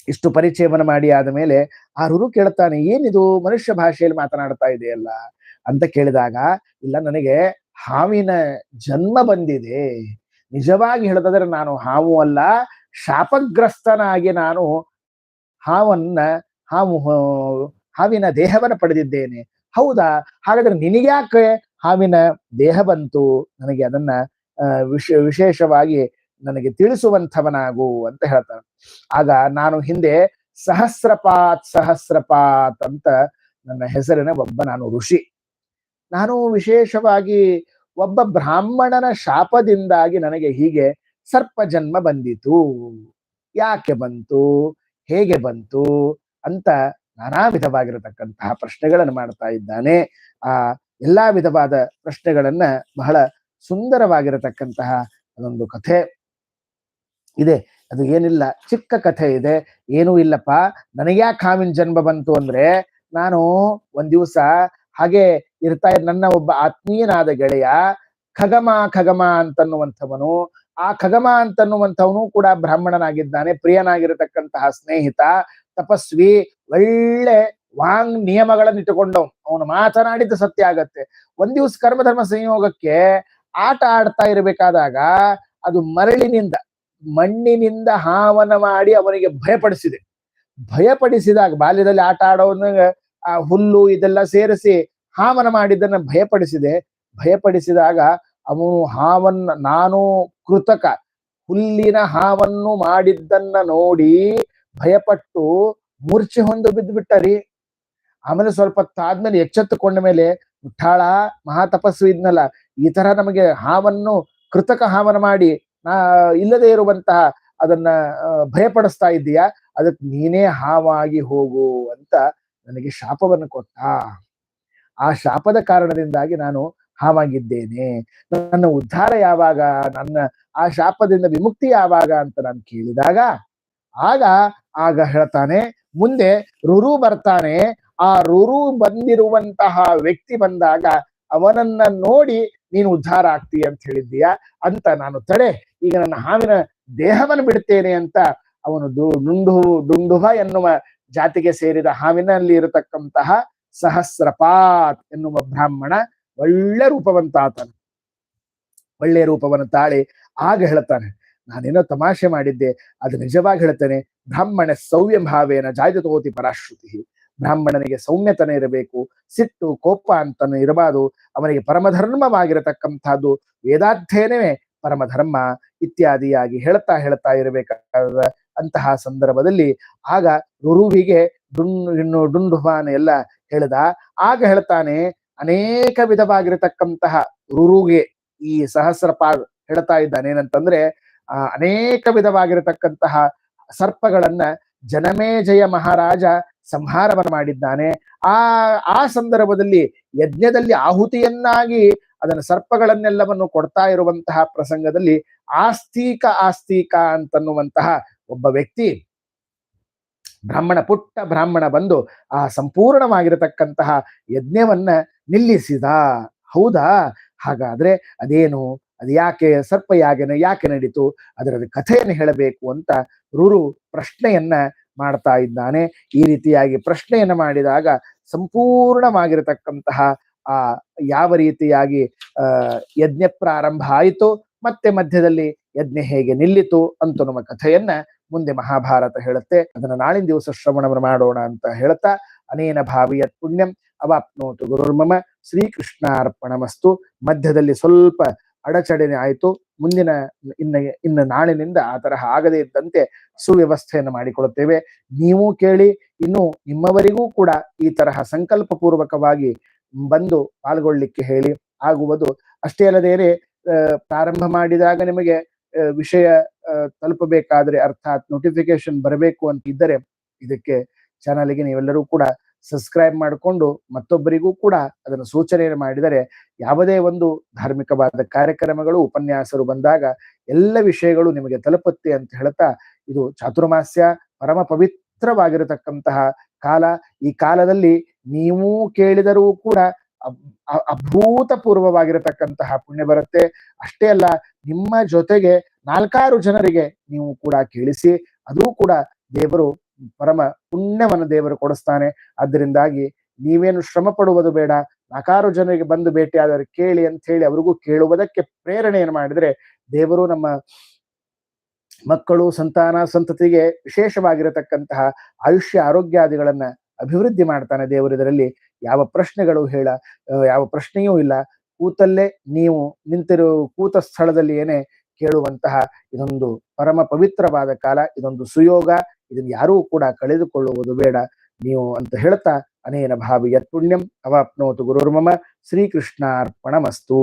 ಇಷ್ಟು ಪರಿಚಯವನ್ನು ಮಾಡಿ ಆದ ಮೇಲೆ ಆ ರುರು ಕೇಳ್ತಾನೆ, ಏನಿದು? ಮನುಷ್ಯ ಭಾಷೆಯಲ್ಲಿ ಮಾತನಾಡ್ತಾ ಇದೆಯಲ್ಲ? ಅಂತ ಕೇಳಿದಾಗ, ಇಲ್ಲ, ನನಗೆ ಹಾವಿನ ಜನ್ಮ ಬಂದಿದೆ. ನಿಜವಾಗಿ ಹೇಳದಾದ್ರೆ ನಾನು ಹಾವು ಅಲ್ಲ, ಶಾಪಗ್ರಸ್ತನಾಗಿ ನಾನು ಹಾವನ್ನ, ಹಾವು, ಹಾವಿನ ದೇಹವನ್ನು ಪಡೆದಿದ್ದೇನೆ. ಹೌದಾ? ಹಾಗಾದ್ರೆ ನಿನಗ್ಯಾಕೆ ಹಾವಿನ ದೇಹ ಬಂತು, ನನಗೆ ಅದನ್ನ ವಿಶ, ವಿಶೇಷವಾಗಿ ನನಗೆ ತಿಳಿಸುವಂಥವನಾಗು ಅಂತ ಹೇಳ್ತಾನೆ ಆಗ ನಾನು ಹಿಂದೆ ಸಹಸ್ರಪಾತ್ ಸಹಸ್ರಪಾತ್ ಅಂತ ನನ್ನ ಹೆಸರಿನ ಒಬ್ಬ ನಾನು ಋಷಿ. ನಾನು ವಿಶೇಷವಾಗಿ ಒಬ್ಬ ಬ್ರಾಹ್ಮಣನ ಶಾಪದಿಂದಾಗಿ ನನಗೆ ಹೀಗೆ ಸರ್ಪ ಜನ್ಮ ಬಂದಿತು. ಯಾಕೆ ಬಂತು? ಹೇಗೆ ಬಂತು? ಅಂತ ನಾನಾ ವಿಧವಾಗಿರತಕ್ಕಂತಹ ಪ್ರಶ್ನೆಗಳನ್ನು ಮಾಡ್ತಾ ಇದ್ದಾನೆ. ಆ ಎಲ್ಲಾ ವಿಧವಾದ ಪ್ರಶ್ನೆಗಳನ್ನ ಬಹಳ ಸುಂದರವಾಗಿರತಕ್ಕಂತಹ ಅದೊಂದು ಕಥೆ. ಇದೆ, ಅದು ಏನಿಲ್ಲ, ಚಿಕ್ಕ ಕಥೆ ಇದೆ, ಏನೂ ಇಲ್ಲಪ್ಪ, ನನಗ್ಯಾ ಕಾಮಿನ ಜನ್ಮ ಬಂತು ಅಂದ್ರೆ ನಾನು ಒಂದ್ ದಿವಸ ಹಾಗೆ ಇರ್ತಾ ನನ್ನ ಒಬ್ಬ ಆತ್ಮೀಯನಾದ ಗೆಳೆಯ ಖಗಮ ಖಗಮ ಅಂತನ್ನುವಂಥವನು, ಆ ಖಗಮ ಅಂತನ್ನುವಂಥವನು ಕೂಡ ಬ್ರಾಹ್ಮಣನಾಗಿದ್ದಾನೆ, ಪ್ರಿಯನಾಗಿರತಕ್ಕಂತಹ ಸ್ನೇಹಿತ, ತಪಸ್ವಿ, ಒಳ್ಳೆ ವಾಂಗ್ ನಿಯಮಗಳನ್ನು ಇಟ್ಟುಕೊಂಡವನು. ಅವನು ಮಾತನಾಡಿದ ಸತ್ಯ ಆಗತ್ತೆ. ಒಂದ್ ದಿವಸ ಕರ್ಮಧರ್ಮ ಸಂಯೋಗಕ್ಕೆ ಆಟ ಆಡ್ತಾ ಇರಬೇಕಾದಾಗ ಅದು ಮರಳಿನಿಂದ, ಮಣ್ಣಿನಿಂದ ಹಾವನ ಮಾಡಿ ಅವನಿಗೆ ಭಯಪಡಿಸಿದೆ. ಭಯಪಡಿಸಿದಾಗ ಬಾಲ್ಯದಲ್ಲಿ ಆಟ ಆಡೋನ ಆ ಹುಲ್ಲು ಇದೆಲ್ಲ ಸೇರಿಸಿ ಹಾವನ ಮಾಡಿದ್ದನ್ನ ಭಯಪಡಿಸಿದೆ. ಭಯಪಡಿಸಿದಾಗ ಅವನು ಹಾವನ್ನ ನಾನು ಕೃತಕ, ಹುಲ್ಲಿನ ಹಾವನ್ನು ಮಾಡಿದ್ದನ್ನ ನೋಡಿ ಭಯಪಟ್ಟು ಮೂರ್ಛೆ ಹೊಂದು ಬಿದ್ದು ಬಿಟ್ಟರಿ ಆಮೇಲೆ ಸ್ವಲ್ಪ ತಾದ್ಮೇಲೆ ಎಚ್ಚೆತ್ತುಕೊಂಡ ಮೇಲೆ ಮುಠಾಳ ಮಹಾ ತಪಸ್ವಿ ಇದ್ನಲ್ಲ, ಈ ತರ ನಮಗೆ ಹಾವನ್ನು, ಕೃತಕ ಹಾವನ ಮಾಡಿ, ನಾ ಇಲ್ಲದೆ ಇರುವಂತಹ ಅದನ್ನ ಭಯಪಡಿಸ್ತಾ ಇದ್ದೀಯಾ? ಅದಕ್ಕೆ ನೀನೇ ಹಾವಾಗಿ ಹೋಗು ಅಂತ ನನಗೆ ಶಾಪವನ್ನು ಕೊಟ್ಟ. ಆ ಶಾಪದ ಕಾರಣದಿಂದಾಗಿ ನಾನು ಹಾವಾಗಿದ್ದೇನೆ. ನನ್ನ ಉದ್ಧಾರ ಯಾವಾಗ, ನನ್ನ ಆ ಶಾಪದಿಂದ ವಿಮುಕ್ತಿ ಯಾವಾಗ ಅಂತ ನಾನು ಕೇಳಿದಾಗ, ಆಗ ಆಗ ಹೇಳ್ತಾನೆ, ಮುಂದೆ ರುರು ಬರ್ತಾನೆ ಆ ರುರು ಬಂದಿರುವಂತಹ ವ್ಯಕ್ತಿ ಬಂದಾಗ ಅವನನ್ನ ನೋಡಿ ನೀನು ಉದ್ಧಾರ ಆಗ್ತೀಯ ಅಂತ ಹೇಳಿದ್ದೀಯ? ಅಂತ ನಾನು ತಡೆ. ಈಗ ನನ್ನ ಹಾವಿನ ದೇಹವನ್ನು ಬಿಡ್ತೇನೆ ಅಂತ ಅವನು ದು ಡುಂಡು ಡುಂಡುಹ ಎನ್ನುವ ಜಾತಿಗೆ ಸೇರಿದ ಹಾವಿನಲ್ಲಿ ಇರತಕ್ಕಂತಹ ಸಹಸ್ರಪಾತ್ ಎನ್ನುವ ಬ್ರಾಹ್ಮಣ ಒಳ್ಳೆ ರೂಪವಂತ ಆತನು. ಒಳ್ಳೆ ರೂಪವನ್ನು ತಾಳಿ ಆಗ ಹೇಳ್ತಾನೆ, ನಾನೇನೋ ತಮಾಷೆ ಮಾಡಿದ್ದೆ, ಅದು ನಿಜವಾಗಿ ಹೇಳ್ತೇನೆ, ಬ್ರಾಹ್ಮಣ ಸೌವ್ಯ ಭಾವೇನ ಜಾಯತೋತಿ ಪರಾಶ್ರುತಿ. ಬ್ರಾಹ್ಮಣನಿಗೆ ಸೌಮ್ಯತನ ಇರಬೇಕು, ಸಿಟ್ಟು, ಕೋಪ ಅಂತನೂ ಇರಬಾರದು, ಅವನಿಗೆ ಪರಮಧರ್ಮವಾಗಿರತಕ್ಕಂಥದ್ದು ವೇದಾಧ್ಯಯನವೇ ಪರಮಧರ್ಮ ಇತ್ಯಾದಿಯಾಗಿ ಹೇಳ್ತಾ ಹೇಳ್ತಾ ಇರಬೇಕಾದ ಅಂತಹ ಸಂದರ್ಭದಲ್ಲಿ ಆಗ ರುರುವಿಗೆ ಡುಂಡು, ಇನ್ನು ಡುಂಡುಹಾನ ಎಲ್ಲ ಹೇಳ್ದ. ಆಗ ಹೇಳ್ತಾನೆ, ಅನೇಕ ವಿಧವಾಗಿರತಕ್ಕಂತಹ ರುರುಗೆ ಈ ಸಹಸ್ರಪಾ ಹೇಳ್ತಾ ಇದ್ದಾನೆ. ಏನಂತಂದ್ರೆ, ಆ, ಅನೇಕ ವಿಧವಾಗಿರತಕ್ಕಂತಹ ಸರ್ಪಗಳನ್ನ ಜನಮೇಜಯ ಮಹಾರಾಜ ಸಂಹಾರವನ್ನು ಮಾಡಿದ್ದಾನೆ. ಆ ಆ ಸಂದರ್ಭದಲ್ಲಿ ಯಜ್ಞದಲ್ಲಿ ಆಹುತಿಯನ್ನಾಗಿ ಅದನ್ನು ಸರ್ಪಗಳನ್ನೆಲ್ಲವನ್ನು ಕೊಡ್ತಾ ಇರುವಂತಹ ಪ್ರಸಂಗದಲ್ಲಿ ಆಸ್ತಿಕ ಆಸ್ತಿಕ ಅಂತನ್ನುವಂತಹ ಒಬ್ಬ ವ್ಯಕ್ತಿ ಬ್ರಾಹ್ಮಣ, ಪುಟ್ಟ ಬ್ರಾಹ್ಮಣ ಬಂದು ಆ ಸಂಪೂರ್ಣವಾಗಿರತಕ್ಕಂತಹ ಯಜ್ಞವನ್ನ ನಿಲ್ಲಿಸಿದ. ಹೌದಾ? ಹಾಗಾದ್ರೆ ಅದೇನು? ಅದು ಯಾಕೆ ಸರ್ಪ ಯಾಗೆನ ಯಾಕೆ ನಡೀತು? ಅದರ ಕಥೆಯನ್ನು ಹೇಳಬೇಕು ಅಂತ ರುರು ಪ್ರಶ್ನೆಯನ್ನ ಮಾಡ್ತಾ ಇದ್ದಾನೆ. ಈ ರೀತಿಯಾಗಿ ಪ್ರಶ್ನೆಯನ್ನ ಮಾಡಿದಾಗ ಸಂಪೂರ್ಣವಾಗಿರತಕ್ಕಂತಹ, ಆ, ಯಾವ ರೀತಿಯಾಗಿ ಯಜ್ಞ ಪ್ರಾರಂಭ ಆಯಿತು, ಮತ್ತೆ ಮಧ್ಯದಲ್ಲಿ ಯಜ್ಞ ಹೇಗೆ ನಿಲ್ಲಿತು ಅಂತ ನಮ್ಮ ಕಥೆಯನ್ನ ಮುಂದೆ ಮಹಾಭಾರತ ಹೇಳುತ್ತೆ. ಅದನ್ನ ನಾಳಿನ ದಿವಸ ಶ್ರವಣವನ್ನು ಮಾಡೋಣ ಅಂತ ಹೇಳ್ತಾ, ಅನೇನ ಭಾವಿಯತ್ ಪುಣ್ಯಂ, ಅವಾಪ್ನೋತು ಗುರುರ್ಮಮ, ಶ್ರೀಕೃಷ್ಣಾರ್ಪಣಮಸ್ತು. ಮಧ್ಯದಲ್ಲಿ ಸ್ವಲ್ಪ ಅಡಚಣೆ ಆಯಿತು. ಮುಂದಿನ ಇನ್ನ, ಇನ್ನು ನಾಳಿನಿಂದ ಆ ತರಹ ಆಗದೇ ಇದ್ದಂತೆ ಸುವ್ಯವಸ್ಥೆಯನ್ನು ಮಾಡಿಕೊಳ್ಳುತ್ತೇವೆ. ನೀವು ಕೇಳಿ, ಇನ್ನು ನಿಮ್ಮವರಿಗೂ ಕೂಡ ಈ ತರಹ ಸಂಕಲ್ಪ ಪೂರ್ವಕವಾಗಿ ಬಂದು ಪಾಲ್ಗೊಳ್ಳಿಕ್ಕೆ ಹೇಳಿ ಆಗುವುದು ಅಷ್ಟೇ ಅಲ್ಲದೇನೆ ಪ್ರಾರಂಭ ಮಾಡಿದಾಗ ನಿಮಗೆ ವಿಷಯ ತಲುಪಬೇಕಾದ್ರೆ ಅರ್ಥಾತ್ ನೋಟಿಫಿಕೇಶನ್ ಬರಬೇಕು ಅಂತ ಇದ್ದರೆ ಇದಕ್ಕೆ ಚಾನಲ್ಗೆ ನೀವೆಲ್ಲರೂ ಕೂಡ ಸಬ್ಸ್ಕ್ರೈಬ್ ಮಾಡಿಕೊಂಡು ಮತ್ತೊಬ್ಬರಿಗೂ ಕೂಡ ಅದನ್ನು ಸೂಚನೆಯನ್ನು ಮಾಡಿದರೆ ಯಾವುದೇ ಒಂದು ಧಾರ್ಮಿಕವಾದ ಕಾರ್ಯಕ್ರಮಗಳು, ಉಪನ್ಯಾಸರು ಬಂದಾಗ ಎಲ್ಲ ವಿಷಯಗಳು ನಿಮಗೆ ತಲುಪುತ್ತೆ ಅಂತ ಹೇಳ್ತಾ ಇದು ಚಾತುರ್ಮಾಸ್ಯ ಪರಮ ಪವಿತ್ರವಾಗಿರತಕ್ಕಂತಹ ಕಾಲ. ಈ ಕಾಲದಲ್ಲಿ ನೀವು ಕೇಳಿದರೂ ಕೂಡ ಅಭೂತಪೂರ್ವವಾಗಿರತಕ್ಕಂತಹ ಪುಣ್ಯ ಬರುತ್ತೆ. ಅಷ್ಟೇ ಅಲ್ಲ, ನಿಮ್ಮ ಜೊತೆಗೆ ನಾಲ್ಕಾರು ಜನರಿಗೆ ನೀವು ಕೂಡ ಕೇಳಿಸಿ, ಅದು ಕೂಡ ದೇವರು ಪರಮ ಪುಣ್ಯವನ್ನು ದೇವರು ಕೊಡಿಸ್ತಾನೆ. ಅದರಿಂದಾಗಿ ನೀವೇನು ಶ್ರಮ ಪಡುವುದು ಬೇಡ. ನಾಕಾರು ಜನರಿಗೆ ಬಂದು ಭೇಟಿಯಾದವರು ಕೇಳಿ ಅಂತ ಹೇಳಿ ಅವ್ರಿಗೂ ಕೇಳುವುದಕ್ಕೆ ಪ್ರೇರಣೆಯನ್ನು ಮಾಡಿದ್ರೆ ದೇವರು ನಮ್ಮ ಮಕ್ಕಳು, ಸಂತಾನ, ಸಂತತಿಗೆ ವಿಶೇಷವಾಗಿರತಕ್ಕಂತಹ ಆಯುಷ್ಯ ಆರೋಗ್ಯಾದಿಗಳನ್ನ ಅಭಿವೃದ್ಧಿ ಮಾಡ್ತಾನೆ ದೇವರು ಇದರಲ್ಲಿ. ಯಾವ ಪ್ರಶ್ನೆಗಳು ಹೇಳ, ಯಾವ ಪ್ರಶ್ನೆಯೂ ಇಲ್ಲ. ಕೂತಲ್ಲೇ ನೀವು ನಿಂತಿರೋ ಕೂತ ಸ್ಥಳದಲ್ಲಿ ಏನೇ ಕೇಳುವಂತಹ ಇದೊಂದು ಪರಮ ಪವಿತ್ರವಾದ ಕಾಲ, ಇದೊಂದು ಸುಯೋಗ, ಇದನ್ನು ಯಾರೂ ಕೂಡ ಕಳೆದುಕೊಳ್ಳುವುದು ಬೇಡ. ನೀವು ಅಂತ ಹೇಳ್ತಾ, ಅನೇನ ಭಾವಿ ಯತ್ಪುಣ್ಯಂ ಅವಾಪ್ನೋತು ಗುರುರ್ಮಮ, ಶ್ರೀಕೃಷ್ಣಾರ್ಪಣಮಸ್ತು.